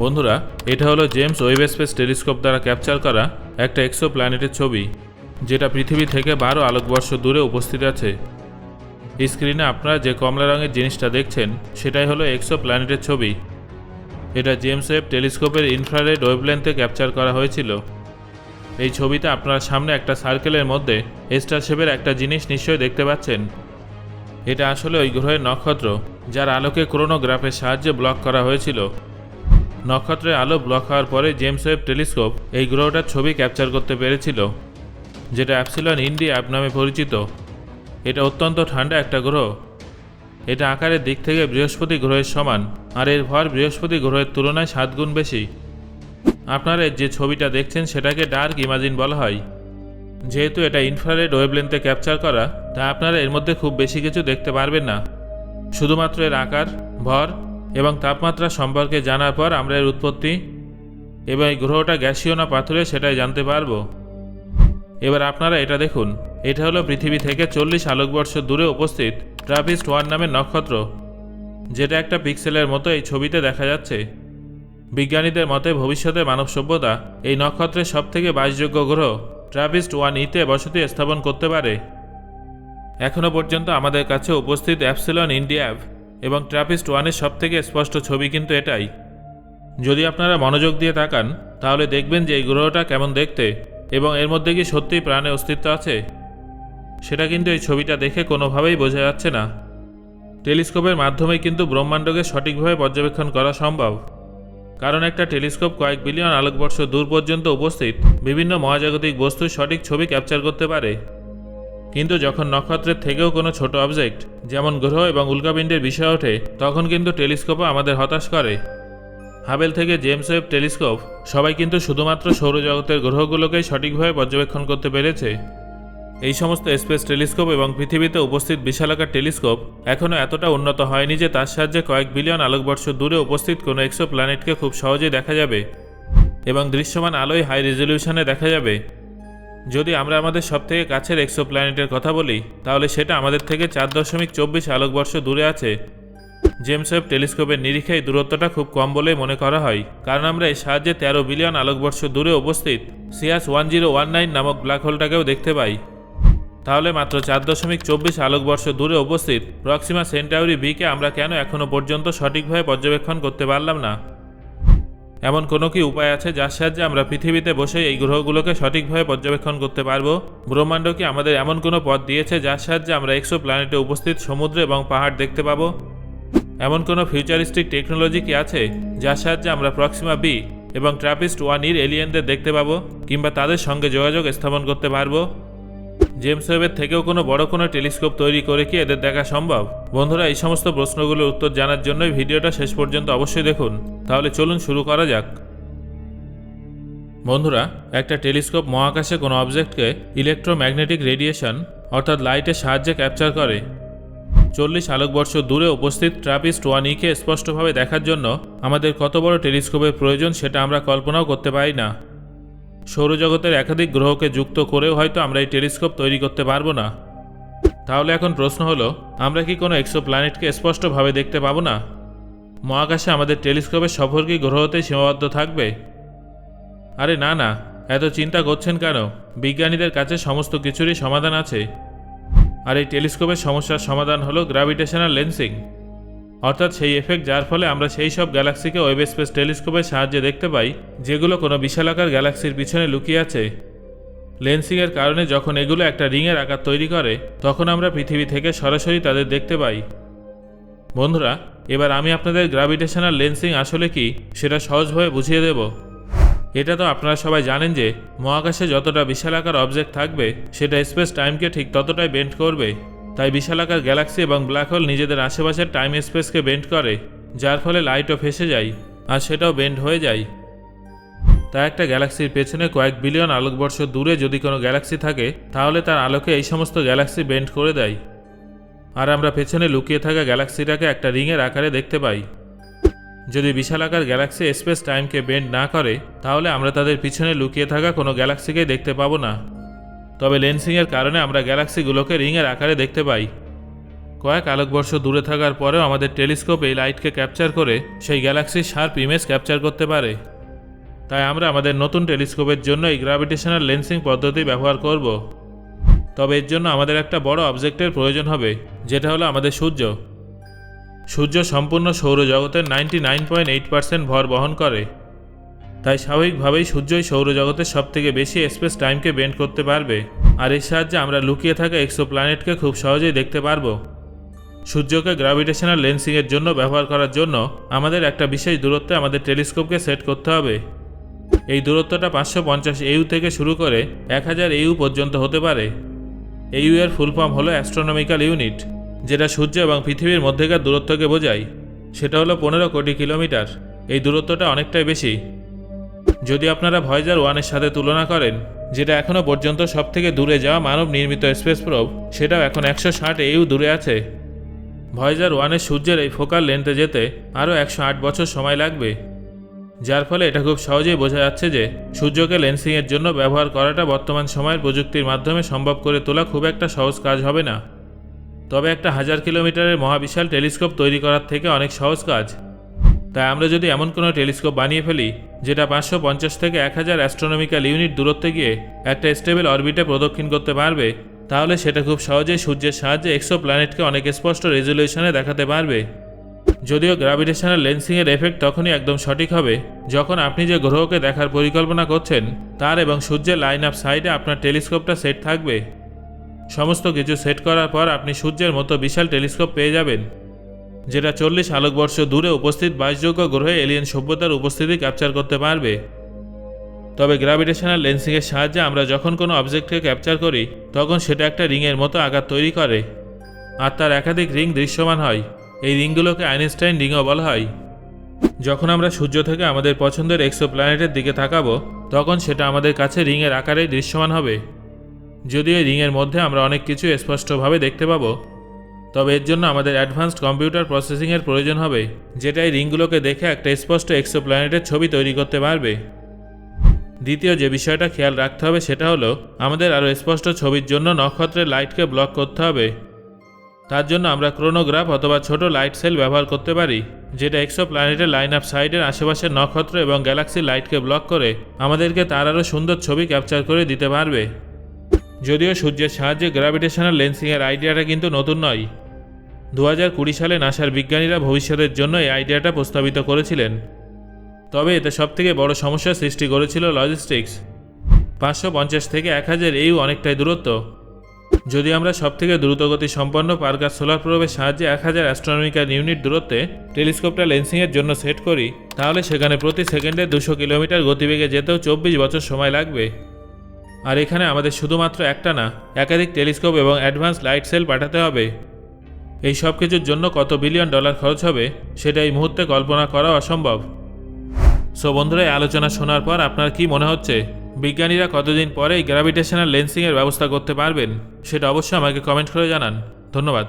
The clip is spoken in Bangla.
বন্ধুরা, এটা হলো জেমস ওয়েব স্পেস টেলিস্কোপ দ্বারা ক্যাপচার করা একটা এক্সো প্ল্যানেটের ছবি, যেটা পৃথিবী থেকে বারো আলোকবর্ষ দূরে উপস্থিত আছে। স্ক্রিনে আপনারা যে কমলা রঙের জিনিসটা দেখছেন, সেটাই হলো এক্সো প্ল্যানেটের ছবি। এটা জেমস ওয়েব টেলিস্কোপের ইনফ্রারেড ওয়েবলেন্থে ক্যাপচার করা হয়েছিল। এই ছবিতে আপনারা সামনে একটা সার্কেলের মধ্যে স্টার শেপের একটা জিনিস নিশ্চয়ই দেখতে পাচ্ছেন। এটা আসলে ওই গ্রহের নক্ষত্র, যার আলোকে ক্রোনোগ্রাফের সাহায্যে ব্লক করা হয়েছিল। নক্ষত্রের আলো ব্লক হওয়ার পরে জেমস ওয়েব টেলিস্কোপ এই গ্রহটার ছবি ক্যাপচার করতে পেরেছিল, যেটা অ্যাপসিলন ইন্ডি অ্যাপ নামে পরিচিত। এটা অত্যন্ত ঠান্ডা একটা গ্রহ। এটা আকারের দিক থেকে বৃহস্পতি গ্রহের সমান, আর এর ভর বৃহস্পতি গ্রহের তুলনায় সাত গুণ বেশি। আপনারা যে ছবিটা দেখছেন সেটাকে ডার্ক ইমাজিন বলা হয়। যেহেতু এটা ইনফ্রারেড ওয়েবলেন্থে ক্যাপচার করা, তা আপনারা এর মধ্যে খুব বেশি কিছু দেখতে পারবেন না। শুধুমাত্র এর আকার, ভর এবং তাপমাত্রা সম্পর্কে জানার পর আমরা এর উৎপত্তি এবং এই গ্রহটা গ্যাসীয় না পাথরে সেটাই জানতে পারব। এবার আপনারা এটা দেখুন। এটা হলো পৃথিবী থেকে চল্লিশ আলোকবর্ষ দূরে উপস্থিত ট্রাপিস্ট ওয়ান নামের নক্ষত্র, যেটা একটা পিক্সেলের মতো এই ছবিতে দেখা যাচ্ছে। বিজ্ঞানীদের মতে ভবিষ্যতে মানব সভ্যতা এই নক্ষত্রের সবথেকে বাসযোগ্য গ্রহ ট্রাপিস্ট ওয়ান ইতে বসতি স্থাপন করতে পারে। এখনও পর্যন্ত আমাদের কাছে উপস্থিত অ্যাপসিলন ইন্ডিয়াভ এবং ট্রাপিস্ট ওয়ানের সবথেকে স্পষ্ট ছবি কিন্তু এটাই। যদি আপনারা মনোযোগ দিয়ে তাকান, তাহলে দেখবেন যে এই গ্রহটা কেমন দেখতে এবং এর মধ্যে কি সত্যিই প্রাণে অস্তিত্ব আছে? সেটা কিন্তু এই ছবিটা দেখে কোনোভাবেই বোঝা যাচ্ছে না। টেলিস্কোপের মাধ্যমে কিন্তু ব্রহ্মাণ্ডকে সঠিকভাবে পর্যবেক্ষণ করা সম্ভব। কারণ একটা টেলিস্কোপ কয়েক বিলিয়ন আলোকবর্ষ দূর পর্যন্ত উপস্থিত, বিভিন্ন মহাজাগতিক বস্তুর সঠিক ছবি ক্যাপচার করতে পারে। কিন্তু যখন নক্ষত্রের থেকেও কোনো ছোট অবজেক্ট যেমন গ্রহ এবং উল্কাপিণ্ডের বিষয় ওঠে, তখন কিন্তু টেলিস্কোপও আমাদের হতাশ করে। হাবেল থেকে জেমস ওয়েব টেলিস্কোপ, সবাই কিন্তু শুধুমাত্র সৌরজগতের গ্রহগুলোকেই সঠিকভাবে পর্যবেক্ষণ করতে পেরেছে। এই সমস্ত স্পেস টেলিস্কোপ এবং পৃথিবীতে উপস্থিত বিশালাকার টেলিস্কোপ এখনও এতটা উন্নত হয়নি যে তার সাহায্যে কয়েক বিলিয়ন আলোকবর্ষ দূরে উপস্থিত কোনো এক্সো প্ল্যানেটকে খুব সহজেই দেখা যাবে এবং দৃশ্যমান আলোয় হাই রেজলিউশনে দেখা যাবে। যদি আমরা আমাদের সবথেকে কাছের এক্সো প্ল্যানেটের কথা বলি, তাহলে সেটা আমাদের থেকে চার দশমিক চব্বিশ আলোকবর্ষ দূরে আছে। জেমস ওয়েব টেলিস্কোপের নিরীক্ষে এই দূরত্বটা খুব কম বলেই মনে করা হয়, কারণ আমরা এর সাহায্যে তেরো বিলিয়ন আলোকবর্ষ দূরে উপস্থিত সিয়াস ওয়ান জিরো ওয়ান নাইন নামক ব্ল্যাক হোলটাকেও দেখতে পাই। তাহলে মাত্র চার দশমিক চব্বিশ আলোকবর্ষ দূরে উপস্থিত প্রক্সিমা সেন্টাউরি বিকে আমরা কেন এখনও পর্যন্ত সঠিকভাবে পর্যবেক্ষণ করতে পারলাম না? এমন কোনো কি উপায় আছে যার সাহায্যে আমরা পৃথিবীতে বসে এই গ্রহগুলোকে সঠিকভাবে পর্যবেক্ষণ করতে পারব? ব্রহ্মাণ্ড কি আমাদের এমন কোনো পথ দিয়েছে যার সাহায্যে আমরা এক্সো প্ল্যানেটে উপস্থিত সমুদ্র এবং পাহাড় দেখতে পাবো? এমন কোনো ফিউচারিস্টিক টেকনোলজি কি আছে যার সাহায্যে আমরা প্রক্সিমা বি এবং ট্রাপিস্ট ওয়ান ইর এলিয়েনদের দেখতে পাবো কিংবা তাদের সঙ্গে যোগাযোগ স্থাপন করতে পারব? জেমস ওয়েবের থেকেও কোনো বড় কোনো টেলিস্কোপ তৈরি করে কি এদের দেখা সম্ভব? বন্ধুরা, এই সমস্ত প্রশ্নগুলোর উত্তর জানার জন্যই ভিডিওটা শেষ পর্যন্ত অবশ্যই দেখুন। তাহলে চলুন শুরু করা যাক। বন্ধুরা, একটা টেলিস্কোপ মহাকাশে কোনো অবজেক্টকে ইলেকট্রোম্যাগনেটিক রেডিয়েশন, অর্থাৎ লাইটের সাহায্যে ক্যাপচার করে। চল্লিশ আলোকবর্ষ দূরে উপস্থিত ট্রাপিস্ট ওয়ান ইকে স্পষ্টভাবে দেখার জন্য আমাদের কত বড় টেলিস্কোপের প্রয়োজন সেটা আমরা কল্পনাও করতে পারি না। সৌরজগতের একাধিক গ্রহকে যুক্ত করেও হয়তো আমরা এই টেলিস্কোপ তৈরি করতে পারব না। তাহলে এখন প্রশ্ন হলো, আমরা কি কোনো এক্সো প্ল্যানেটকে স্পষ্টভাবে দেখতে পাবো না? মহাকাশে আমাদের টেলিস্কোপের সফর কি গ্রহতেই সীমাবদ্ধ থাকবে? আরে না না, এত চিন্তা করছেন কেন? বিজ্ঞানীদের কাছে সমস্ত কিছুরই সমাধান আছে। আর এই টেলিস্কোপের সমস্যার সমাধান হলো গ্র্যাভিটেশনাল লেন্সিং অর্থাৎ সেই এফেক্ট যার ফলে আমরা সেই সব গ্যালাক্সিকে ওয়েব স্পেস টেলিস্কোপের সাহায্যে দেখতে পাই, যেগুলো কোনো বিশালাকার গ্যালাক্সির পিছনে লুকিয়ে আছে। লেন্সিংয়ের কারণে যখন এগুলো একটা রিংয়ের আকার তৈরি করে, তখন আমরা পৃথিবী থেকে সরাসরি তাদের দেখতে পাই। বন্ধুরা, এবার আমি আপনাদের গ্র্যাভিটেশনাল লেন্সিং আসলে কি, সেটা সহজভাবে বুঝিয়ে দেব। এটা তো আপনারা সবাই জানেন যে, মহাকাশে যতটা বিশালাকার অবজেক্ট থাকবে, সেটা স্পেস টাইমকে ঠিক ততটাই বেন্ড করবে। তাই বিশালাকার গ্যালাক্সি এবং ব্ল্যাক হোল নিজেদের আশেপাশের টাইম স্পেসকে বেন্ড করে, যার ফলে লাইটও ফেসে যায় আর সেটাও বেন্ড হয়ে যায়। তাই একটা গ্যালাক্সির পেছনে কয়েক বিলিয়ন আলোকবর্ষ দূরে যদি কোনো গ্যালাক্সি থাকে, তাহলে তার আলোকে এই সমস্ত গ্যালাক্সি বেন্ড করে দেয়। আর আমরা পেছনে লুকিয়ে থাকা গ্যালাক্সিটাকে একটা রিংয়ের আকারে দেখতে পাই। যদি বিশালাকার গ্যালাক্সি স্পেস টাইমকে বেন্ড না করে, তাহলে আমরা তাদের পিছনে লুকিয়ে থাকা কোনো গ্যালাক্সিকেই দেখতে পাবো না। তবে লেন্সিংয়ের কারণে আমরা গ্যালাক্সিগুলোকে রিংয়ের আকারে দেখতে পাই। কয়েক আলোকবর্ষ দূরে থাকার পরেও আমাদের টেলিস্কোপ এই লাইটকে ক্যাপচার করে সেই গ্যালাক্সির শার্প ইমেজ ক্যাপচার করতে পারে। তাই আমরা আমাদের নতুন টেলিস্কোপের জন্য এই গ্র্যাভিটেশনাল লেন্সিং পদ্ধতি ব্যবহার করব। তবে এর জন্য আমাদের একটা বড় অবজেক্টের প্রয়োজন হবে, যেটা হলো আমাদের সূর্য। সূর্য সম্পূর্ণ সৌরজগতের ninety nine point eight percent ভর বহন করে। তাই স্বাভাবিকভাবেই সূর্যই সৌরজগতের সবথেকে বেশি স্পেস টাইমকে বেন্ড করতে পারবে। আর এর সাহায্যে আমরা লুকিয়ে থাকা এক্সো প্ল্যানেটকে খুব সহজেই দেখতে পারব। সূর্যকে গ্র্যাভিটেশনাল লেন্সিংয়ের জন্য ব্যবহার করার জন্য আমাদের একটা বিশেষ দূরত্বে আমাদের টেলিস্কোপকে সেট করতে হবে। এই দূরত্বটা পাঁচশো পঞ্চাশ ইউ থেকে শুরু করে এক হাজার ইউ পর্যন্ত হতে পারে। ইউ এর ফুল ফর্ম হলো অ্যাস্ট্রোনমিক্যাল ইউনিট যেটা সূর্য এবং পৃথিবীর মধ্যেকার দূরত্বকে বোঝায়। সেটা হলো পনেরো কোটি কিলোমিটার। এই দূরত্বটা অনেকটাই বেশি। যদি আপনারা ভয়েজার ওয়ানের সাথে তুলনা করেন, যেটা এখনও পর্যন্ত সবথেকে দূরে যাওয়া মানব নির্মিত স্পেস প্রোব সেটাও এখন একশো ষাট ইউ দূরে আছে। ভয়েজার ওয়ানের সূর্যের এই ফোকাল লেন্থে যেতে আরও একশো আট বছর সময় লাগবে। যার ফলে এটা খুব সহজেই বোঝা যাচ্ছে যে সূর্যকে লেন্সিংয়ের জন্য ব্যবহার করাটা বর্তমান সময়ের প্রযুক্তির মাধ্যমে সম্ভব করে তোলা খুব একটা সহজ কাজ হবে না। তবে একটা হাজার কিলোমিটারের মহাবিশাল টেলিস্কোপ তৈরি করার থেকে অনেক সহজ কাজ। তাই আমরা যদি এমন কোনো টেলিস্কোপ বানিয়ে ফেলি, যেটা পাঁচশো পঞ্চাশ থেকে এক হাজার অ্যাস্ট্রোনমিক্যাল ইউনিট দূরত্বে গিয়ে একটা স্টেবল অরবিটে প্রদক্ষিণ করতে পারবে, তাহলে সেটা খুব সহজেই সূর্যের সাহায্যে এক্সো প্ল্যানেটকে অনেক স্পষ্ট রেজলিউশনে দেখাতে পারবে। যদিও গ্র্যাভিটেশনাল লেন্সিংয়ের এফেক্ট তখনই একদম সঠিক হবে, যখন আপনি যে গ্রহকে দেখার পরিকল্পনা করছেন, তার এবং সূর্যের লাইন আপ সাইডে আপনার টেলিস্কোপটা সেট থাকবে। সমস্ত কিছু সেট করার পর আপনি সূর্যের মতো বিশাল টেলিস্কোপ পেয়ে যাবেন। যেটা চল্লিশ আলোকবর্ষ দূরে উপস্থিত বাসযোগ্য গ্রহে এলিয়েন সভ্যতার উপস্থিতি ক্যাপচার করতে পারবে। তবে গ্র্যাভিটেশনাল লেন্সিংয়ের সাহায্যে আমরা যখন কোনো অবজেক্টকে ক্যাপচার করি, তখন সেটা একটা রিংয়ের মতো আঘাত তৈরি করে, আর তার একাধিক রিং দৃশ্যমান হয়। এই রিংগুলোকে আইনস্টাইন রিংও বলা হয়। যখন আমরা সূর্য থেকে আমাদের পছন্দের এক্সো প্ল্যানেটের দিকে তাকাবো, তখন সেটা আমাদের কাছে রিংয়ের আকারেই দৃশ্যমান হবে। যদিও রিংয়ের মধ্যে আমরা অনেক কিছু স্পষ্টভাবে দেখতে পাবো তবে এর জন্য আমাদের অ্যাডভান্সড কম্পিউটার প্রসেসিংয়ের প্রয়োজন হবে যেটা এই রিংগুলোকে দেখে একটা স্পষ্ট এক্সো প্ল্যানেটের ছবি তৈরি করতে পারবে। দ্বিতীয় যে বিষয়টা খেয়াল রাখতে হবে সেটা হলো, আমাদের আরও স্পষ্ট ছবির জন্য নক্ষত্রের লাইটকে ব্লক করতে হবে। তার জন্য আমরা ক্রোনোগ্রাফ অথবা ছোট লাইট সেল ব্যবহার করতে পারি, যেটা এক্সো প্ল্যানেটের লাইন আপ সাইডের আশেপাশের নক্ষত্র এবং গ্যালাক্সির লাইটকে ব্লক করে আমাদেরকে তার আরও সুন্দর ছবি ক্যাপচার করে দিতে পারবে। যদিও সূর্যের সাহায্যে গ্র্যাভিটেশনাল লেন্সিংয়ের আইডিয়াটা কিন্তু নতুন নয়। দু হাজার কুড়ি সালে নাসার বিজ্ঞানীরা ভবিষ্যতের জন্য এই আইডিয়াটা প্রস্তাবিত করেছিলেন। তবে এতে সবথেকে বড় সমস্যার সৃষ্টি করেছিল লজিস্টিক্স। পাঁচশো পঞ্চাশ থেকে এক হাজার এইও অনেকটাই দূরত্ব। যদি আমরা সবথেকে দ্রুতগতি সম্পন্ন পার্কার সোলার প্রোবের সাহায্যে এক হাজার অ্যাস্ট্রোনমিক্যাল ইউনিট দূরত্বে টেলিস্কোপটা লেন্সিংয়ের জন্য সেট করি, তাহলে সেখানে প্রতি সেকেন্ডে দুশো কিলোমিটার গতিবেগে যেতেও চব্বিশ বছর সময় লাগবে। আর এখানে আমাদের শুধুমাত্র একটা না, একাধিক টেলিস্কোপ এবং অ্যাডভান্স লাইট সেল পাঠাতে হবে। এই সব কিছুর জন্য কত বিলিয়ন ডলার খরচ হবে, সেটা এই মুহূর্তে কল্পনা করা অসম্ভব। সো বন্ধুরা আলোচনা শোনার পর আপনার কি মনে হচ্ছে? বিজ্ঞানীরা কতদিন পরে গ্র্যাভিটেশনাল লেন্সিংয়ের ব্যবস্থা করতে পারবেন? সেটা অবশ্যই আমাকে কমেন্ট করে জানান। ধন্যবাদ।